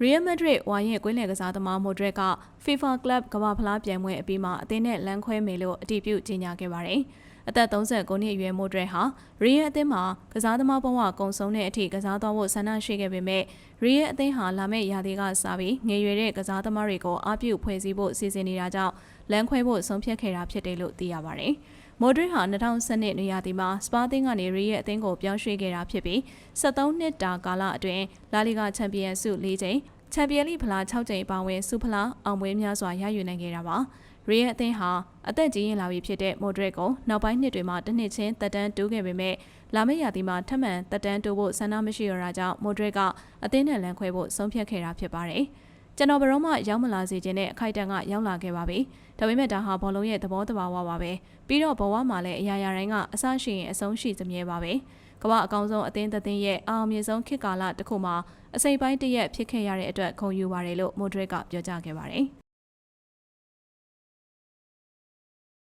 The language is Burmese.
Real Madrid ဝါရင်ကွင်းလယ်ကစားသမားမိုဒရက်က FIFA Club ကမ္ဘာဖလားပြိုင်ပွဲအပြီးမှာအသင်းနဲ့လမ်းခွဲမယ်လို့အတည်ပြုကြေညာခဲ့ပါတယ်။ အသက်39နှစ်အရွယ်မိုဒရက်ဟာ Real အသင်းမှာကစားသမားဘဝကုံဆုံးတဲ့အထိကစားသွားဖို့ဆန္ဒရှိခဲ့ပေမဲ့ Real အသင်းဟာလာမယ့်ရာသီကစပြီးငယ်ရွယ်တဲ့ကစားသမားတွေကိုအပြုဖွဲ့စည်းဖို့စီစဉ်နေတာကြောင့်လမ်းခွဲဖို့ဆုံးဖြတ်ခဲ့တာဖြစ်တယ်လို့သိရပါတယ်။မိုဒရစ်ဟာ2012နေရာဒီမှာစပါတင်းကနေရီရဲ့အသင်းကိုပြောင်းရွှေ့ခဲ့တာဖြစ်ပြီး73နှစ်တာကာလအတွင်းလာလီဂါချန်ပီယံဆု၄ချိန် ချန်ပီယံလိဖလား6ကြိမ်ပါဝင်စုဖလားအောင်ပွဲများစွာရယူနိုင်ခဲ့တာပါ။ရီယက်အသင်းဟာအသက်ကြီးရင်လာပြီဖြစ်တဲ့မိုဒရက်ကိုနောက်ပိုင်းနှစ်တွေမှာတစ်နှစ်ချင်းတက်တန်းတိုးခဲ့ပေမဲ့လာမယ့်ရာသီမှာထပ်မံတက်တန်းတိုးဖို့ဆန္ဒမရှိရတာကြောင့်မိုဒရက်ကအသင်းနဲ့လမ်းခွဲဖို့ဆုံးဖြတ်ခဲ့တာဖြစ်ပါတယ်။ ကျွန်တော်ဘယ်တော့မှရောက်မလာစေခြင်းနဲ့အခိုက်အတန့်ကရောက်လာခဲ့ပါပြီ။ဒါပေမဲ့ဒါဟာဘောလုံးရဲ့သဘောတဘာဝပါပဲ။ပြီးတော့ဘဝမှာလည်းအရာရာတိုင်းကအဆရှိရင်အဆုံးရှိစမြဲပါပဲ။ကမ္ဘာအကောင်ဆုံးအသင်းသက်သင်းရဲ့အောင်မြင်ဆုံးခေတ်ကာလတစ်ခုမှာအစိပ်ပိုင်းတရက်ဖြစ်ခဲ့ရတဲ့အတွက်ခုံယူပါတယ်လို့မိုဒရက်ကပြောကြားခဲ့ပါတယ်။